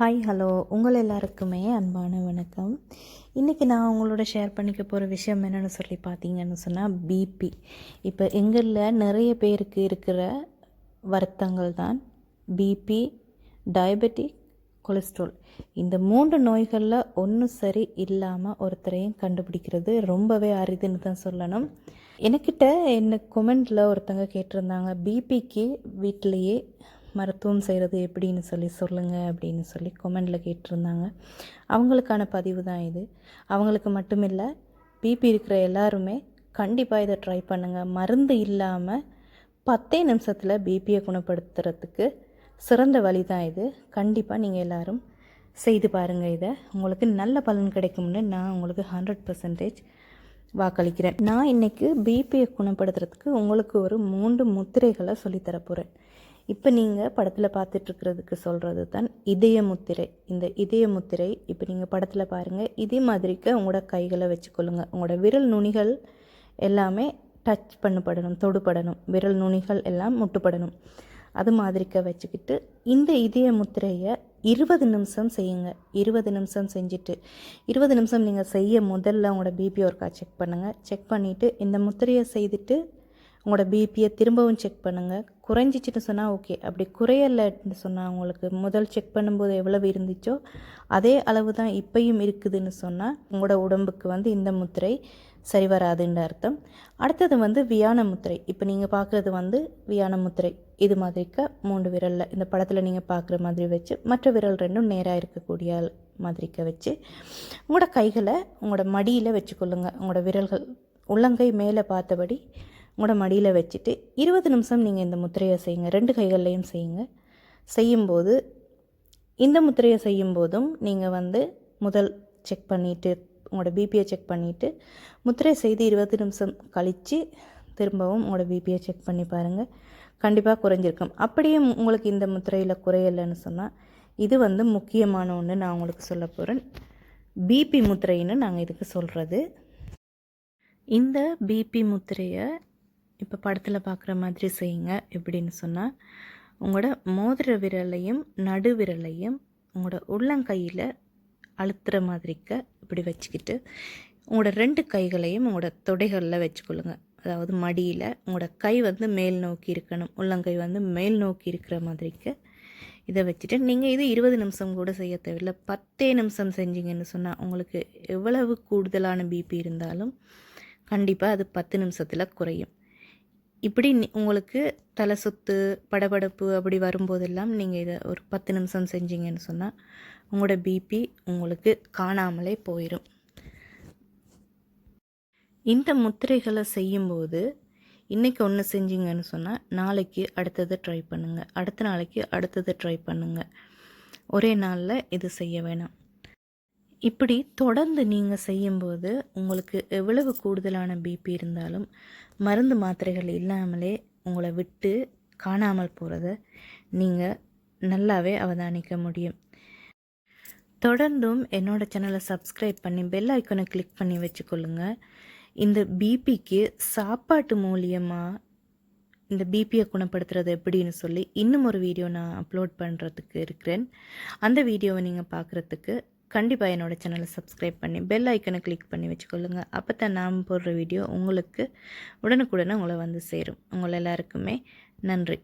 Hi hello உங்கள் எல்லாருக்குமே அன்பான வணக்கம். இன்றைக்கி நான் உங்களோட ஷேர் பண்ணிக்க போகிற விஷயம் என்னென்னு சொல்லி பார்த்தீங்கன்னு சொன்னால் பிபி இப்போ எங்களில் நிறைய பேருக்கு இருக்கிற வருத்தங்கள் தான் பிபி டயபெட்டிக் கொலஸ்ட்ரால் இந்த மூன்று நோய்களில் ஒன்றும் சரி இல்லாமல் ஒருத்தரையும் கண்டுபிடிக்கிறது ரொம்பவே அரிதுன்னு தான் சொல்லணும். எனக்கிட்ட என்ன கொமெண்டில் ஒருத்தங்க கேட்டிருந்தாங்க பிபிக்கு வீட்டிலையே மருத்துவம் செய்கிறது எப்படின்னு சொல்லி சொல்லுங்கள் அப்படின்னு சொல்லி கொமெண்டில் கேட்டிருந்தாங்க. அவங்களுக்கான பதிவு தான் இது. அவங்களுக்கு மட்டும் இல்லை பிபி இருக்கிற எல்லாருமே கண்டிப்பாக இதை ட்ரை பண்ணுங்கள் மருந்து இல்லாமல் பத்தே நிமிஷத்தில் பிபியை குணப்படுத்துறதுக்கு சிறந்த வழி தான் இது. கண்டிப்பாக நீங்கள் எல்லோரும் செய்து பாருங்கள் இதை. உங்களுக்கு நல்ல பலன் கிடைக்கும்னு நான் உங்களுக்கு ஹண்ட்ரட் பர்சன்டேஜ் வாக்களிக்கிறேன். நான் இன்றைக்கி பிபியை குணப்படுத்துறதுக்கு உங்களுக்கு ஒரு மூன்று முத்திரைகளை சொல்லித்தரப்போகிறேன் இப்போ நீங்கள் படத்தில் பார்த்துட்ருக்கிறதுக்கு சொல்கிறது தான் இதய முத்திரை இந்த இதய முத்திரை இப்போ நீங்கள் படத்தில் பாருங்கள் இதே மாதிரிக்கு உங்களோட கைகளை வச்சுக்கொள்ளுங்க. உங்களோட விரல் நுனிகள் எல்லாமே டச் பண்ணப்படணும் தொடுபடணும். விரல் நுனிகள் எல்லாம் முட்டுப்படணும். அது மாதிரிக்க வச்சுக்கிட்டு இந்த இதய முத்திரையை இருபது நிமிஷம் செய்யுங்க. இருபது நிமிஷம் செஞ்சுட்டு இருபது நிமிஷம் நீங்கள் செய்ய முதல்ல உங்களோட பிபி ஒர்க்கா செக் பண்ணுங்கள் செக் பண்ணிவிட்டு இந்த முத்திரையை செய்துட்டு உங்களோட பிபியை திரும்பவும் செக் பண்ணுங்கள் குறைஞ்சிச்சின்னு சொன்னால் ஓகே அப்படி குறையலைன்னு சொன்னால் உங்களுக்கு முதல் செக் பண்ணும்போது எவ்வளவு இருந்துச்சோ அதே அளவு தான் இப்பையும் இருக்குதுன்னு சொன்னால் உங்களோட உடம்புக்கு வந்து இந்த முத்திரை சரி வராதுன்ற அர்த்தம். அடுத்தது வந்து வியான முத்திரை. இப்போ நீங்கள் பார்க்குறது வந்து வியான முத்திரை. இது மாதிரிக்க மூன்று விரலில் இந்த படத்தில் நீங்கள் பார்க்குற மாதிரி வச்சு மற்ற விரல் ரெண்டும் நேராக இருக்கக்கூடிய மாதிரிக்க வச்சு உங்களோட கைகளை உங்களோட மடியில் வச்சுக்கொள்ளுங்கள் உங்களோட விரல்கள் உள்ளங்கை மேலே பார்த்தபடி உங்களோட மடியில் வச்சுட்டு இருபது நிமிஷம் நீங்கள் இந்த முத்திரையை செய்யுங்க. ரெண்டு கைகள்லையும் செய்யுங்க. செய்யும்போது இந்த முத்திரையை செய்யும்போதும் நீங்கள் வந்து முதல் செக் பண்ணிவிட்டு உங்களோட பிபியை செக் பண்ணிவிட்டு முத்திரை செய்து இருபது நிமிஷம் கழித்து திரும்பவும் உங்களோட பிபியை செக் பண்ணி பாருங்கள் கண்டிப்பாக குறைஞ்சிருக்கும். அப்படியே உங்களுக்கு இந்த முத்திரையில் குறையலைன்னு சொன்னால் இது வந்து முக்கியமான ஒன்று நான் உங்களுக்கு சொல்ல போகிறேன் பிபி முத்திரைன்னு நாங்கள் இதுக்கு சொல்கிறது இந்த பிபி முத்திரையை இப்போ படத்தில் பார்க்குற மாதிரி செய்யுங்க எப்படின்னு சொன்னால் உங்களோட மோதிர விரலையும் நடு விரலையும் உங்களோட உள்ளங்கையில் அழுத்துற மாதிரிக்க இப்படி வச்சுக்கிட்டு உங்களோட ரெண்டு கைகளையும் உங்களோட தொடைகளில் வச்சுக்கொள்ளுங்க. அதாவது மடியில் உங்களோட கை வந்து மேல் நோக்கி இருக்கணும் உள்ளங்கை வந்து மேல் நோக்கி இருக்கிற மாதிரிக்கு இதை வச்சுட்டு நீங்கள் இது இருபது நிமிஷம் கூட செய்ய தேவையில்லை பத்தே நிமிஷம் செஞ்சீங்கன்னு சொன்னால் உங்களுக்கு எவ்வளவு கூடுதலான பிபி இருந்தாலும் கண்டிப்பாக அது பத்து நிமிஷத்தில் குறையும். இப்படி உங்களுக்கு தலை சுத்து படபடப்பு அப்படி வரும்போதெல்லாம் நீங்கள் இதை ஒரு பத்து நிமிஷம் செஞ்சீங்கன்னு சொன்னால் உங்களோட பிபி உங்களுக்கு காணாமலே போயிடும் இந்த முத்திரைகளை செய்யும்போது இன்றைக்கி ஒன்று செஞ்சீங்கன்னு சொன்னால் நாளைக்கு அடுத்ததை ட்ரை பண்ணுங்கள் அடுத்த நாளைக்கு அடுத்ததை ட்ரை பண்ணுங்கள் ஒரே நாளில் இது செய்ய வேணாம். இப்படி தொடர்ந்து நீங்கள் செய்யும்போது உங்களுக்கு எவ்வளவு கூடுதலான பிபி இருந்தாலும் மருந்து மாத்திரைகள் இல்லாமலே உங்களை விட்டு காணாமல் போகிறத நீங்கள் நல்லாவே அவதானிக்க முடியும். தொடர்ந்தும் என்னோடய சேனலை சப்ஸ்கிரைப் பண்ணி பெல் ஐக்கனை கிளிக் பண்ணி வச்சுக்கொள்ளுங்க. இந்த பிபிக்கு சாப்பாட்டு மூலியமாக இந்த பிபியை குணப்படுத்துறது எப்படின்னு சொல்லி இன்னும் ஒரு வீடியோ நான் அப்லோட் பண்ணுறதுக்கு இருக்கிறேன். அந்த வீடியோவை நீங்கள் பார்க்குறதுக்கு கண்டிப்பாக என்னோடய சேனலை சப்ஸ்கிரைப் பண்ணி பெல் ஐக்கனை கிளிக் பண்ணி வச்சுக்கொள்ளுங்க. அப்போ தான் நான் போடுற வீடியோ உங்களுக்கு உடனுக்குடனே உங்களை வந்து சேரும். உங்களை எல்லாருக்குமே நன்றி.